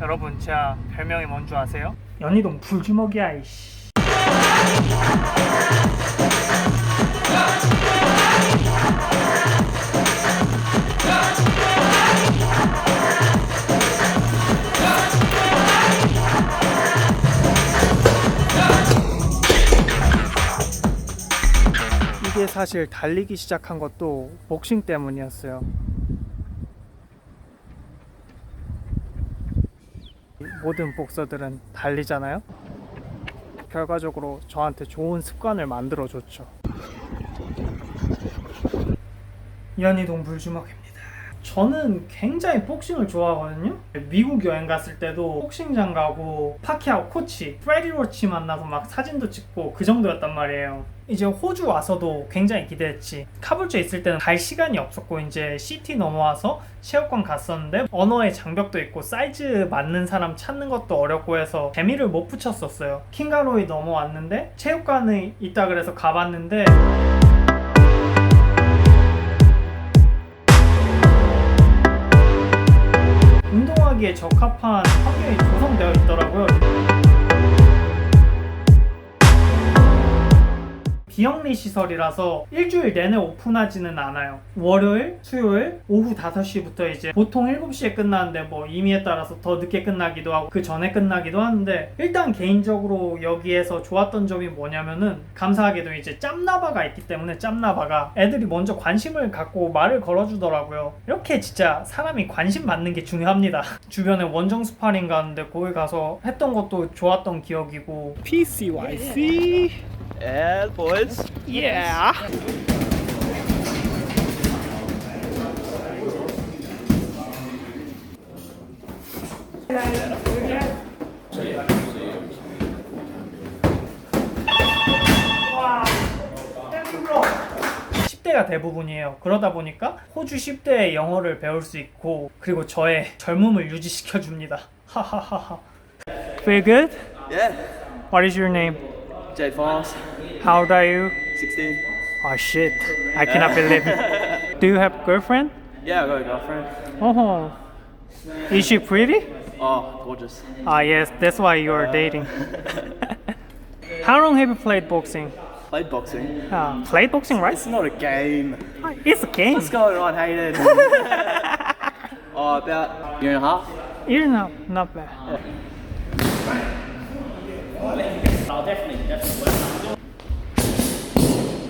여러분 제가 별명이 뭔 줄 아세요? 연희동 불주먹이야 이씨 이게 사실 달리기 시작한 것도 복싱 때문이었어요. 모든 복서들은 달리잖아요. 결과적으로 저한테 좋은 습관을 만들어 줬죠. 연희동 불주먹입니다. 저는 굉장히 복싱을 좋아하거든요. 미국 여행 갔을 때도 복싱장 가고 파키아오 코치, 프레디 로치 만나서 막 사진도 찍고 그 정도였단 말이에요. 이제 호주 와서도 굉장히 기대했지. 카불주에 있을 때는 갈 시간이 없었고 이제 시티 넘어와서 체육관 갔었는데 언어의 장벽도 있고 사이즈 맞는 사람 찾는 것도 어렵고 해서 재미를 못 붙였었어요. 킹가로이 넘어왔는데 체육관에 있다 그래서 가봤는데 운동하기에 적합한 환경이 조성되어 있더라고요. 비영리 시설이라서 일주일 내내 오픈하지는 않아요. 월요일, 수요일 오후 5시부터 이제 보통 7시에 끝나는데 뭐 임의에 따라서 더 늦게 끝나기도 하고 그 전에 끝나기도 하는데 일단 개인적으로 여기에서 좋았던 점이 뭐냐면은 감사하게도 이제 짬나바가 있기 때문에 짬나바가 애들이 먼저 관심을 갖고 말을 걸어주더라고요. 이렇게 진짜 사람이 관심 받는 게 중요합니다. 주변에 원정 스파링 가는데 거기 가서 했던 것도 좋았던 기억이고 PCYC Yeah, boys. Yeah. 와, 10대가 대부분이에요. 그러다 보니까 호주 10대의 영어를 배울 수 있고 그리고 저의 젊음을 유지시켜 줍니다. 하하하하. Feel good? Yeah. What is your name? Jade Foss, How old are you? 16. Oh shit. I cannot believe it. Do you have girlfriend? Yeah, I got a girlfriend. Oh. Is she pretty? Oh, gorgeous. Ah yes, that's why you are dating. How long have you played boxing? Played boxing. Uh, played boxing, right? It's not a game. It's a game. What's going on, Hayden? oh, about a year and a half. You're not not bad.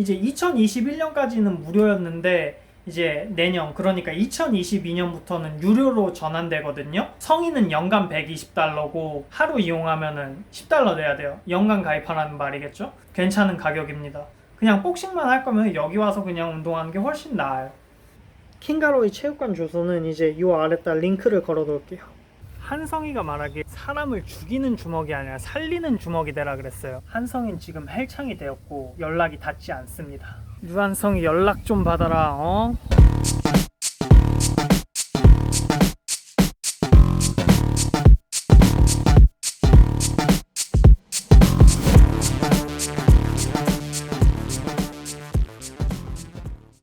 이제 2021년까지는 무료였는데 이제 내년 그러니까 2022년부터는 유료로 전환되거든요. 성인은 연간 120달러고 하루 이용하면은 10달러 내야 돼요. 연간 가입하라는 말이겠죠? 괜찮은 가격입니다. 그냥 복싱만 할 거면 여기 와서 그냥 운동하는 게 훨씬 나아요. 킹가로이 체육관 주소는 이제 이 아래 다 링크를 걸어 놓을게요. 한성이가 말하기에 사람을 죽이는 주먹이 아니라 살리는 주먹이 되라 그랬어요. 한성인 지금 헬창이 되었고 연락이 닿지 않습니다. 유한성이 연락 좀 받아라. 어?